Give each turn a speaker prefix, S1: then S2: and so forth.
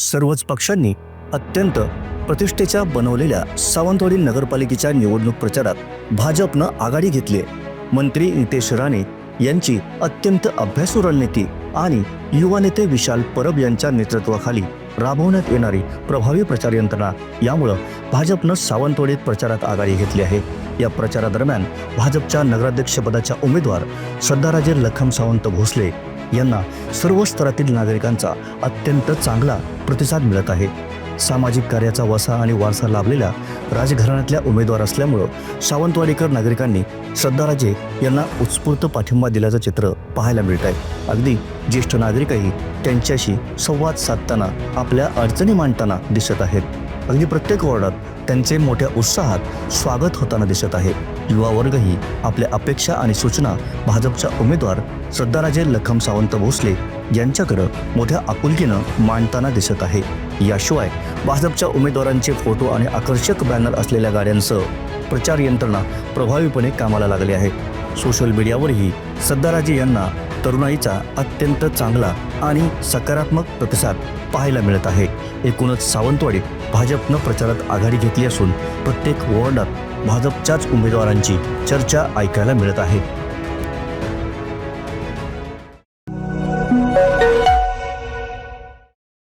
S1: सर्वच पक्षांनी अत्यंत प्रतिष्ठेच्या बनवलेल्या सावंतवाडी नगरपालिकेच्या निवडणूक प्रचारात भाजपनं आघाडी घेतली मंत्री नितेश राणे यांची अत्यंत अभ्यासू रणनीती आणि युवा नेते विशाल परब यांच्या नेतृत्वाखाली राबवण्यात येणारी प्रभावी प्रचार यंत्रणा यामुळं भाजपनं सावंतवाडीत प्रचारात आघाडी घेतली आहे. या प्रचारादरम्यान भाजपच्या नगराध्यक्षपदाच्या उमेदवार श्रद्धाराजे लखम सावंत भोसले यांना सर्व स्तरातील नागरिकांचा अत्यंत चांगला प्रतिसाद मिळत आहे. सामाजिक कार्याचा वसा आणि वारसा लाभलेल्या राजघराण्यातल्या उमेदवार असल्यामुळं सावंतवाडीकर नागरिकांनी श्रद्धाराजे यांना उत्स्फूर्त पाठिंबा दिल्याचं चित्र पाहायला मिळत आहे अगदी ज्येष्ठ नागरिकही त्यांच्याशी संवाद साधताना आपल्या अडचणी मांडताना दिसत आहेत. अगदी प्रत्येक वॉर्डात त्यांचे मोठ्या उत्साहात स्वागत होताना दिसत आहे. युवा वर्गही आपल्या अपेक्षा आणि सूचना भाजपच्या उमेदवार श्रद्धाराजे लखम सावंत भोसले यांच्याकडं मोठ्या आपुलकीनं मांडताना दिसत आहे. याशिवाय भाजपच्या उमेदवारांचे फोटो आणि आकर्षक बॅनर असलेल्या गाड्यांसह प्रचार यंत्रणा प्रभावीपणे कामाला लागली आहे. सोशल मीडियावरही सद्दाराजे यांना तरुणाईचा अत्यंत चांगला आणि सकारात्मक प्रतिसाद पाहायला मिळत आहे. एकूणच सावंतवाडीत भाजपनं प्रचारात आघाडी घेतली असून प्रत्येक वॉर्डात भाजपच्याच उमेदवारांची चर्चा ऐकायला मिळत आहे.